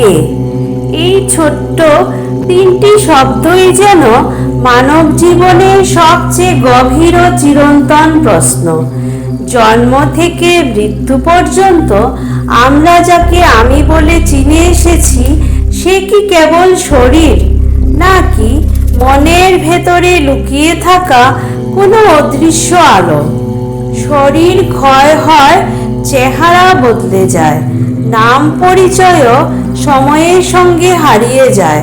কে? এই ছোট্ট তিনটি শব্দই যেন মানব জীবনের সবচেয়ে গভীর ও চিরন্তন প্রশ্ন। জন্ম থেকে মৃত্যু পর্যন্ত আমরা যাকে আমি বলে চিনে এসেছি, সে কি কেবল শরীর, নাকি মনের ভেতরে লুকিয়ে থাকা কোনো অদৃশ্য আলো? শরীর ক্ষয় হয়, চেহারা বদলে যায়। নাম পরিচয়ও সময়ের সঙ্গে হারিয়ে যায়।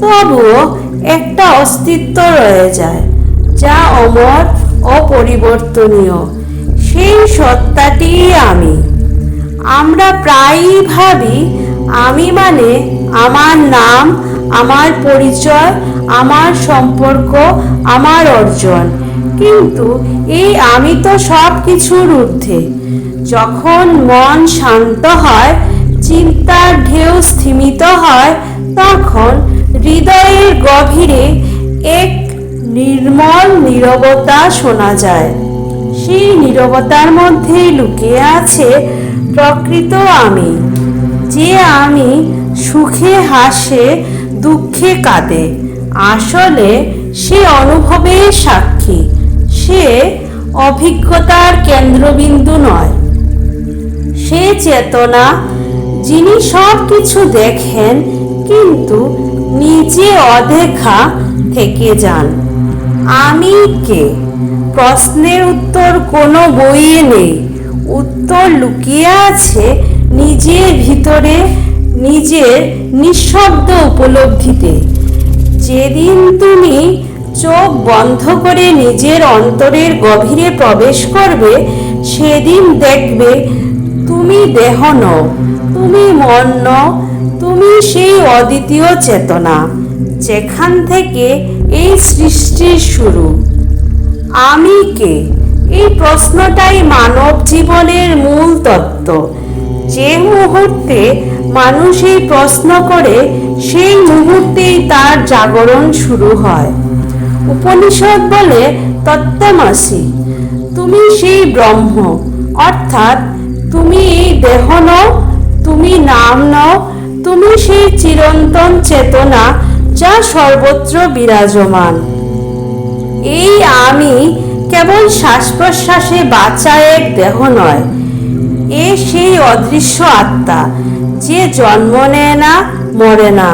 তবুও একটা অস্তিত্ব রয়ে যায়, যা অমর, অপরিবর্তনীয়। সেই সত্তাটিই আমি। আমরা প্রায়ই ভাবি, আমি মানে আমার নাম, আমার পরিচয়, আমার সম্পর্ক, আমার অর্জন। কিন্তু এই আমি তো সব কিছুর ঊর্ধ্বে। যখন মন শান্ত হয়, চিন্তার ঢেউ স্থিমিত হয়, তখন হৃদয়ের গভীরে এক নির্মল নীরবতা শোনা যায়। সেই নীরবতার মধ্যেই লুকিয়ে আছে প্রকৃত আমি, যে আমি সুখে হাসে, দুঃখে কাঁদে। আসলে সে অনুভবের সাক্ষী, সে অভিজ্ঞতার কেন্দ্রবিন্দু নয়। সে চেতনা, যিনি সব কিছু দেখেন, কিন্তু নিজে অদেখা থেকে যান। আমি কে? প্রশ্নের উত্তর কোনো বইয়ে নেই। উত্তর লুকিয়ে আছে নিজের ভিতরে, নিজের নিঃশব্দ উপলব্ধিতে। যেদিন তুমি চোখ বন্ধ করে নিজের অন্তরের গভীরে প্রবেশ করবে, সেদিন দেখবে তুমি দেহ নও তুমি মন নও তুমি সেই অদ্বিতীয় চেতনা, যেখান থেকে এই সৃষ্টির শুরু। আমি কে? এই প্রশ্নটাই মানব জীবনের মূল তত্ত্ব। যে মুহূর্তে মানুষ এই প্রশ্ন করে, সেই মুহূর্তেই তার জাগরণ শুরু হয়। উপনিষদ বলে তত্ত্বমাসি, তুমি সেই ব্রহ্ম, অর্থাৎ তুমি দেহ নও, তুমি নাম নও, তুমি সেই চিরন্তন চেতনা যা সর্বত্র বিরাজমান। এই আমি কেবল শ্বাস প্রশ্বাসে বাঁচা এক দেহ নয়, এ সেই অদৃশ্য আত্মা যে জন্ম নেয় না, মরে না।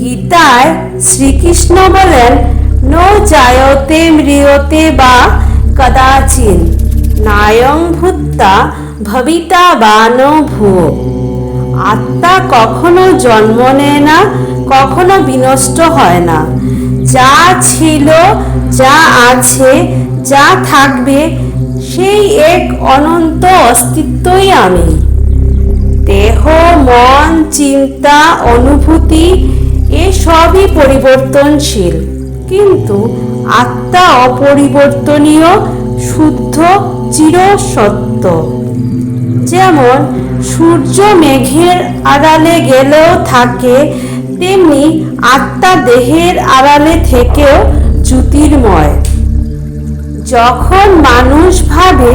গীতায় শ্রীকৃষ্ণ বলেন, নো জায়তে মৃয়তে বা কদাচিন নায়ং ভূত্তা ভবিতা বা ন ভুয়ো আত্মা কখনো জন্ম নেয় না, কখনো বিনষ্ট হয় না। যা ছিল, যা আছে, যা থাকবে, সেই এক অনন্ত অস্তিত্বই আমি। দেহ, মন, চিন্তা, অনুভূতি এসবই পরিবর্তনশীল। কিন্তু আত্মা অপরিবর্তনীয়, শুদ্ধ, চিরসত্য। যেমন সূর্য মেঘের আড়ালে গেলেও থাকে, তেমনি আত্মা দেহের আড়ালে থেকেও জ্যোতির্ময়। যখন মানুষ ভাবে,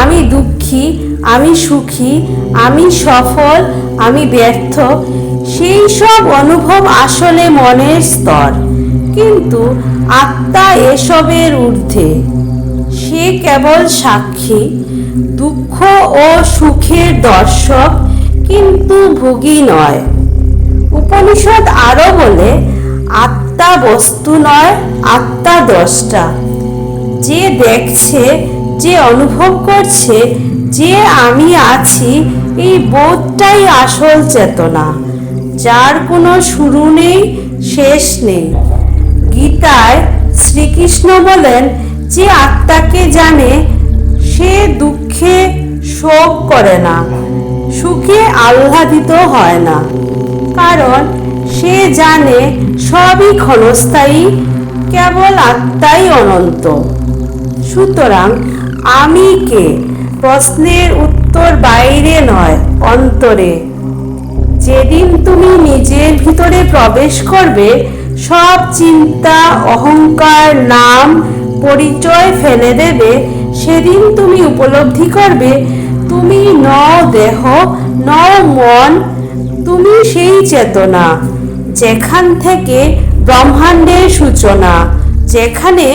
আমি দুঃখী, আমি সুখী, আমি সফল, আমি ব্যর্থ সেই সব অনুভব আসলে মনের স্তর। কিন্তু আত্মা এসবের ঊর্ধ্বে। সে কেবল সাক্ষী দুঃখ ও সুখের দর্শক কিন্তু ভোগী নয়। উপনিষদ আরও বলে, আত্মা বস্তু নয়, আত্মা দ্রষ্টা যে দেখছে, যে অনুভব করছে, যে আমি আছি, এই বোধটাই আসল চেতনা। যার কোনো শুরু নেই, শেষ নেই। গীতায় শ্রীকৃষ্ণ বলেন, যে আত্মাকে জানে সে দুঃখে শোক করে না, সুখে আহ্লাদিত হয় না। কারণ সে জানে সবই ক্ষণস্থায়ী, কেবল আত্মাই অনন্ত। সুতরাং আমি কে? প্রশ্নের উত্তর বাইরে নয়, অন্তরে। যেদিন তুমি নিজের ভিতরে প্রবেশ করবে, সব চিন্তা, অহংকার, নাম, পরিচয় ফেলে দেবে সেদিন তুমি উপলব্ধি করবে, তুমি ন দেহ ন মন তুমি সেই চেতনা, যেখান থেকে ব্রহ্মাণ্ডের সূচনা, যেখানে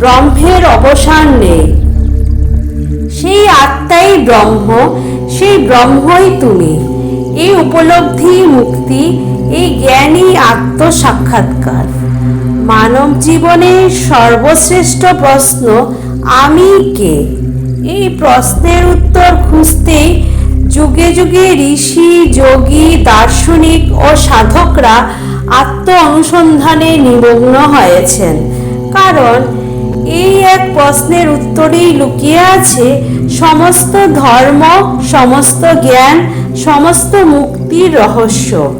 ব্রহ্মের অবসান নেই। সেই আত্মাই ব্রহ্ম, সেই ব্রহ্মই তুমি। এই উপলব্ধি মুক্তি, এই জ্ঞানী আত্মসাক্ষাৎকার। মানব জীবনের সর্বশ্রেষ্ঠ প্রশ্ন আমি কে? এই প্রশ্নের উত্তর খুঁজতেই যুগে যুগে ঋষি, যোগী, দার্শনিক ও সাধকরা আত্ম অনুসন্ধানে নিমগ্ন হয়েছেন। কারণ এই এক প্রশ্নের উত্তরেই লুকিয়ে আছে সমস্ত ধর্ম, সমস্ত জ্ঞান, সমস্ত মুক্তির রহস্য।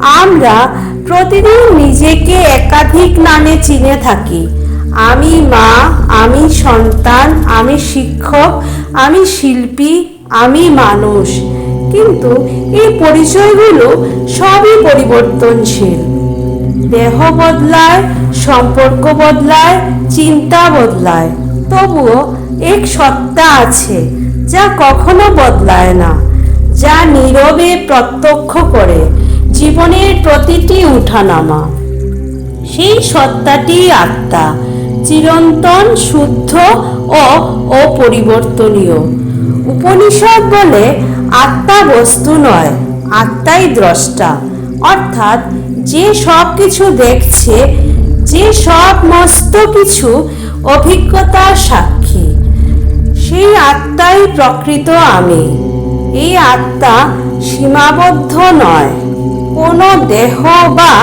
আমরা প্রতিদিন নিজেকে একাধিক নামে চিনে থাকি। আমি মা, আমি সন্তান, আমি শিক্ষক, আমি শিল্পী, আমি মানুষ। কিন্তু এই পরিচয়গুলো সবই পরিবর্তনশীল। দেহ বদলায়, সম্পর্ক বদলায়, চিন্তা বদলায়। তবুও এক সত্তা আছে যা কখনো বদলায় না, যা নীরবে প্রত্যক্ষ করে জীবনের প্রতিটি উঠানামা। সেই সত্তাটি আত্মা চিরন্তন, শুদ্ধ ও অপরিবর্তনীয়। উপনিষদ বলে আত্মা বস্তু নয়, আত্মাই দ্রষ্টা। অর্থাৎ যে সব কিছু দেখছে, যে সব মস্ত কিছু অভিজ্ঞতার সাক্ষী, সেই আত্মাই প্রকৃত আমি। এই আত্মা সীমাবদ্ধ নয়, কোনো দেহ বা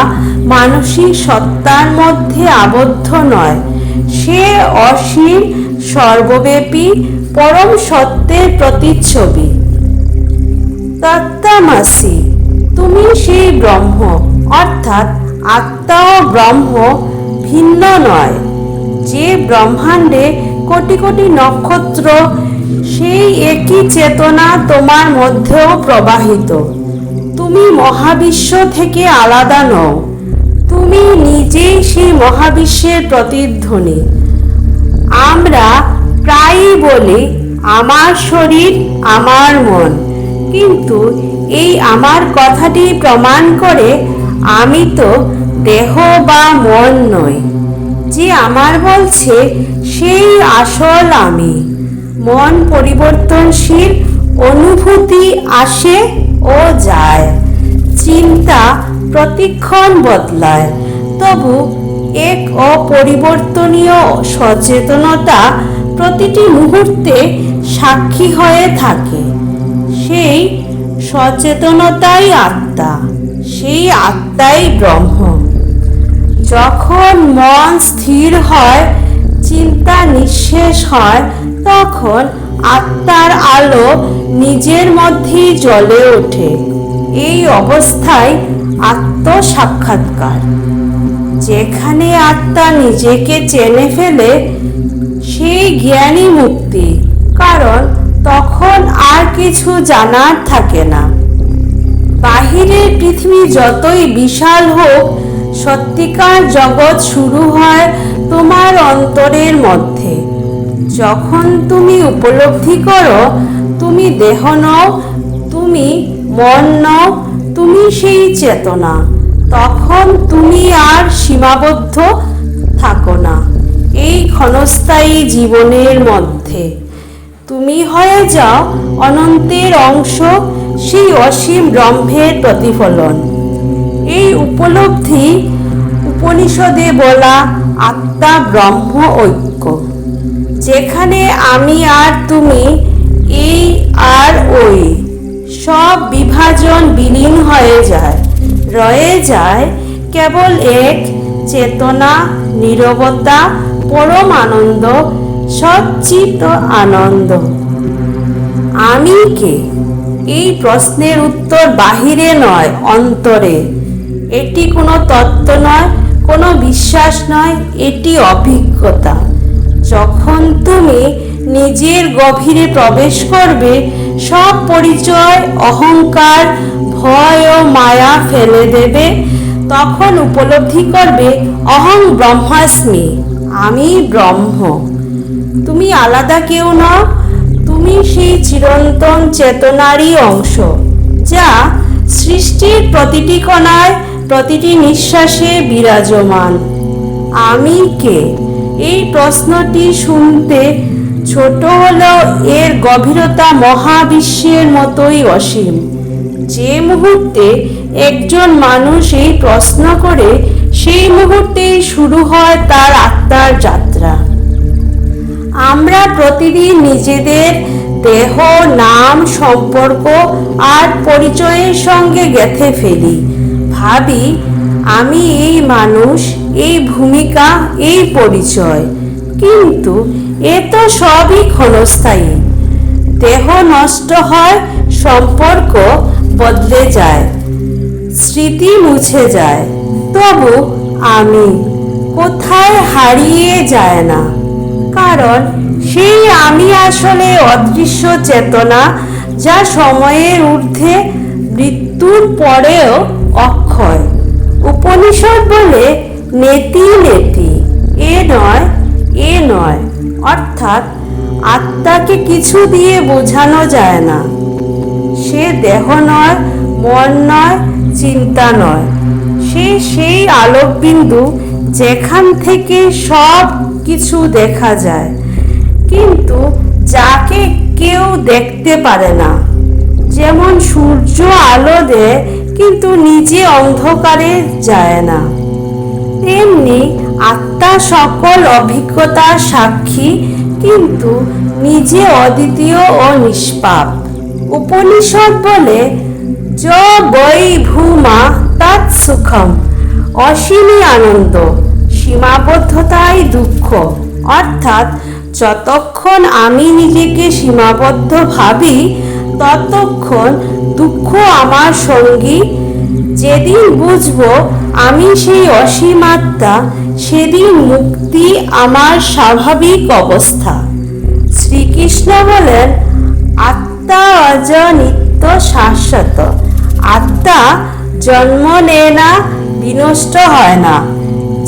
মানসিক সত্তার মধ্যে আবদ্ধ নয়। সে অসীম সর্বব্যাপী পরম সত্যের প্রতিচ্ছবি। তত্ত্বামাসি তুমি সেই ব্রহ্ম, অর্থাৎ আত্মা ও ব্রহ্ম, ভিন্ন নয়। যে ব্রহ্মাণ্ডে কোটি কোটি নক্ষত্র, সেই একই চেতনা তোমার মধ্যেও প্রবাহিত। তুমি মহাবিশ্ব থেকে আলাদা নও। তুমি নিজেই সেই মহাবিশ্বের প্রতিধ্বনি। আমরা প্রায়ই বলি, আমার শরীর, আমার মন। কিন্তু এই আমার কথাটি প্রমাণ করে আমি তো দেহ বা মন নই। যে আমার বলছে, সেই আসল আমি। মন পরিবর্তনশীল অনুভূতি আসে ও যায়। চিন্তা প্রতিক্ষণ বদলায়। তবু এক অপরিবর্তনীয় সচেতনতা প্রতিটি মুহূর্তে সাক্ষী হয়ে থাকে। সেই সচেতনতাই আত্মা, সেই আত্মাই ব্রহ্ম। যখন মন স্থির হয়, চিন্তা নিঃশেষ হয়, তখন আত্মার আলো নিজের মধ্যেই জ্বলে ওঠে। এই অবস্থায় আত্মসাক্ষাৎকার। যেখানে আত্মা নিজেকে চেনে ফেলে, সেই জ্ঞানী মুক্তি, কারণ তখন আর কিছু জানার থাকে না। বাহিরের পৃথিবী যতই বিশাল হোক, সত্যিকার জগৎ শুরু হয় তোমার অন্তরের মধ্যে। যখন তুমি উপলব্ধি করো, তুমি দেহ নও, তুমি মন নও তুমি সেই চেতনা, তখন তুমি আর সীমাবদ্ধ থাকো না। এই ক্ষণস্থায়ী জীবনের মধ্যে। তুমি হয়ে যাও অনন্তের অংশ, সেই অসীম ব্রহ্মের প্রতিফলন। এই উপলব্ধি উপনিষদে বলা আত্মা, ব্রহ্ম, ঐক্য। যেখানে আমি আর তুমি, এই আর ওই। সব বিভাজন বিলীন হয়ে যায়। রয়ে যায় কেবল এক, চেতনা, নীরবতা পরম আনন্দ সচ্চিত আনন্দ। আমি কে? এই প্রশ্নের উত্তর বাহিরে নয়, অন্তরে। এটি কোনো তত্ত্ব নয়, কোনো বিশ্বাস নয়, এটি অভিজ্ঞতা। যখন তুমি নিজের গভীরে প্রবেশ করবে সব পরিচয়, অহংকার, ভয় ও মায়া ফেলে দেবে। তখন উপলব্ধি করবে, অহং ব্রহ্মাস্মি, আমি ব্রহ্ম। তুমি আলাদা কেউ নও, তুমি সেই চিরন্তন চেতনারই অংশ, যা সৃষ্টির প্রতিটি কণায়, প্রতিটি নিঃশ্বাসে বিরাজমান। আমি কে? এই প্রশ্নটি শুনতে ছোট হলেও এর গভীরতা মহাবিশ্বের মতোই অসীম। যে মুহূর্তে একজন মানুষ এই প্রশ্ন করে, সেই মুহূর্তেই শুরু হয় তার আত্মার যাত্রা। আমরা প্রতিদিন নিজেদের দেহ, নাম, সম্পর্ক আর পরিচয়ের সঙ্গে গেথে ফেলি। ভাবি, আমি এই মানুষ, এই ভূমিকা, এই পরিচয়। কিন্তু এ তো সবই ক্ষণস্থায়ী। দেহ নষ্ট হয়, সম্পর্ক বদলে যায়, স্মৃতি মুছে যায়। তবু আমি কোথায় হারিয়ে যায় না। কারণ সেই আমি আসলে অদৃশ্য চেতনা যা সময়ের ঊর্ধ্বে মৃত্যুর পরেও অক্ষয়। উপনিষদ বলে নেতি নেতি, এ নয় এ নয় অর্থাৎ আত্মাকে কিছু দিয়ে বোঝানো যায় না। সে দেহ নয়, মন নয়, চিন্তা নয়। সে সেই আলোকবিন্দু যেখান থেকে সব কিছু দেখা যায়। কিন্তু যাকে কেউ দেখতে পারে না। যেমন সূর্য আলো দেয়, কিন্তু নিজে অন্ধকারে যায় না। তেমনি আত্মা সকল অভিজ্ঞতার সাক্ষী, কিন্তু নিজে অদ্বিতীয় ও নিষ্পাপ। উপনিষদ বলে, য বৈ ভূমা তৎ সুখম অসীমই আনন্দ, সীমাবদ্ধতাই দুঃখ। অর্থাৎ যতক্ষণ আমি নিজেকে সীমাবদ্ধ ভাবি, ততক্ষণ দুঃখ আমার সঙ্গী। যেদিন বুঝব আমি সেই অসীম আত্মা সেদিন মুক্তি আমার স্বাভাবিক অবস্থা। শ্রীকৃষ্ণ বলেন, আত্মা অজ নিত্য শাশ্বত। আত্মা জন্ম নেয় না, বিনষ্ট হয় না।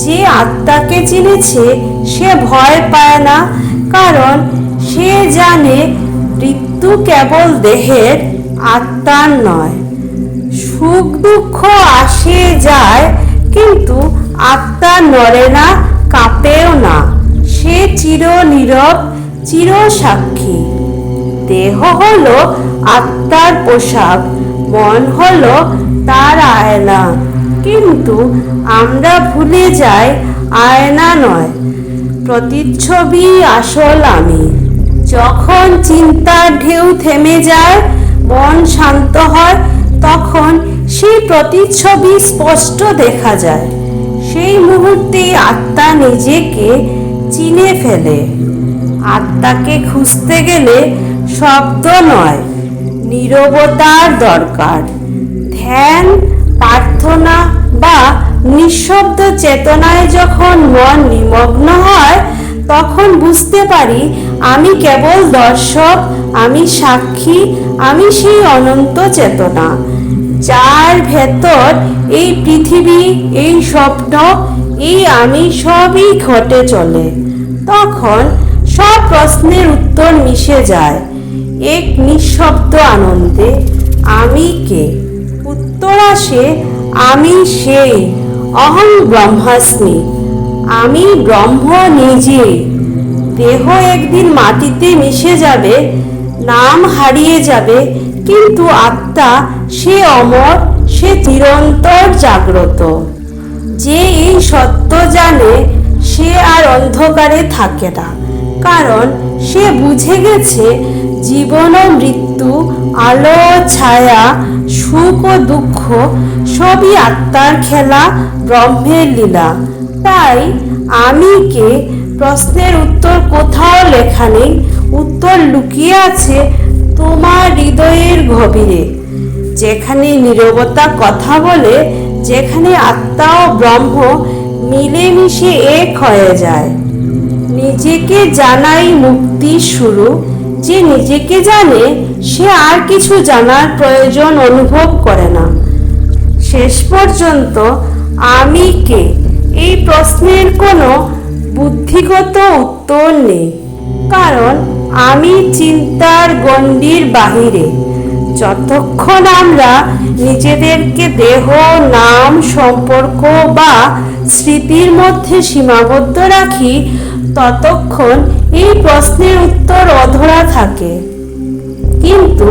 যে আত্মাকে চিনেছে, সে ভয় পায় না, কারণ সে জানে মৃত্যু কেবল দেহের আত্মার নয়। সুখ দুঃখ আসে যায়, কিন্তু আত্মা নড়ে না, কাঁপেও না। সে চির নীরব, চির সাক্ষী। দেহ হলো আত্মার পোশাক, মন হলো তার আয়না। কিন্তু আমরা ভুলে যাই, আয়না নয়। প্রতিচ্ছবি আসল আমি। যখন চিন্তার ঢেউ থেমে যায়, মন শান্ত হয়, তখন সেই প্রতিচ্ছবি স্পষ্ট দেখা যায়। সেই মুহূর্তে আত্মা নিজেকে চিনে ফেলে। আত্মাকে খুঁজতে গেলে শব্দ নয়, নীরবতার দরকার। ধ্যান, প্রার্থনা বা নিঃশব্দ চেতনায় যখন মন নিমগ্ন হয়, তখন বুঝতে পারি আমি কেবল দর্শক, আমি সাক্ষী, আমি সেই অনন্ত চেতনা। যার ভেতর এই পৃথিবী, এই স্বপ্ন, এই আমি সবই ঘটে চলে। তখন সব প্রশ্নের উত্তর মিশে যায়। এক নিঃশব্দ আনন্দে, আমি কে? উত্তর আসে, আমি সেই অহং ব্রহ্মাস্মি। আমি ব্রহ্ম নিজে। দেহ একদিন মাটিতে মিশে যাবে, নাম হারিয়ে যাবে, কিন্তু আত্মা সে অমর সে চিরন্তর জাগ্রত। যে এই সত্য জানে, সে আর অন্ধকারে থাকে না। কারণ সে বুঝে গেছে, জীবন ও মৃত্যু, আলো ছায়া, সুখ ও দুঃখ, সবই আত্মার খেলা, ব্রহ্মের লীলা। তাই আমি কে প্রশ্নের উত্তর কোথাও লেখা নেই, উত্তর লুকিয়ে আছে তোমার হৃদয়ের গভীরে। যেখানে নীরবতা কথা বলে, যেখানে আত্মা ও ব্রহ্ম মিলেমিশে এক হয়ে যায়। নিজেকে জানাই মুক্তি শুরু। যে নিজেকে জানে, সে আর কিছু জানার প্রয়োজন অনুভব করে না। শেষ পর্যন্ত, আমি কে? এই প্রশ্নের কোনো বুদ্ধিগত উত্তর নেই। কারণ, আমি চিন্তার গণ্ডির বাহিরে। যতক্ষণ আমরা নিজেদেরকে দেহ, নাম, সম্পর্ক বা স্মৃতির মধ্যে সীমাবদ্ধ রাখি, ততক্ষণ এই প্রশ্নের উত্তর অধরা থাকে। কিন্তু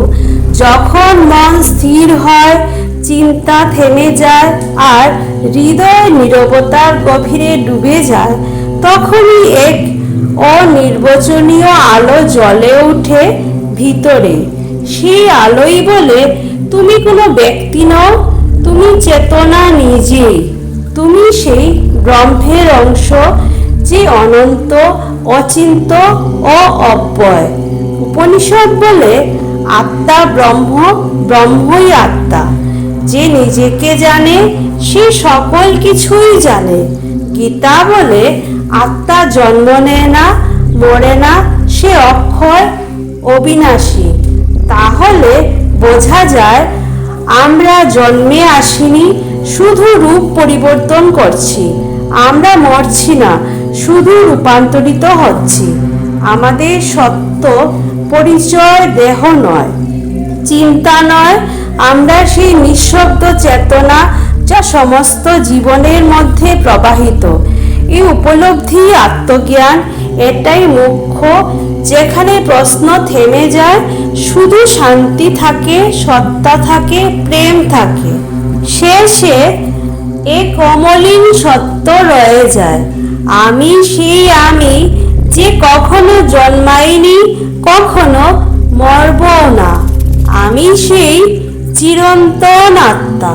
যখন মন স্থির হয়, চিন্তা থেমে যায় আর হৃদয় নীরবতার গভীরে ডুবে যায়, তখনই এক অনির্বচনীয় আলো জ্বলে ওঠে ভিতরে। সেই আলোই বলে, তুমি কোনো ব্যক্তি নও, তুমি চেতনা নিজেই তুমি সেই ব্রহ্মের অংশ যে অনন্ত, অচিন্ত ও অব্যয়। উপনিষদ বলে, আত্মা ব্রহ্ম, ব্রহ্মই আত্মা। যে নিজেকে জানে, সে সকল কিছুই জানে। গীতা বলে, আত্মা জন্ম নেয় না, মরে না, সে অক্ষয়, অবিনাশী। তাহলে বোঝা যায় আমরা জন্মে আসিনি, শুধু রূপ পরিবর্তন করছি। আমরা মরছি না, শুধু রূপান্তরিত হচ্ছি। আমাদের সত্য পরিচয় দেহ নয়, চিন্তা নয়। আমরা সেই নিঃশব্দ চেতনা যা সমস্ত জীবনের মধ্যে প্রবাহিত। এই উপলব্ধি, আত্মজ্ঞান, এটাই মুখ্য যেখানে প্রশ্ন থেমে যায়, শুধু শান্তি থাকে, সত্তা থাকে, প্রেম থাকে। শেষে এক অমলিন সত্য রয়ে যায়। আমি সেই আমি যে কখনো জন্মাইনি, কখনো মরবও না। আমি সেই চিরন্তন আত্মা।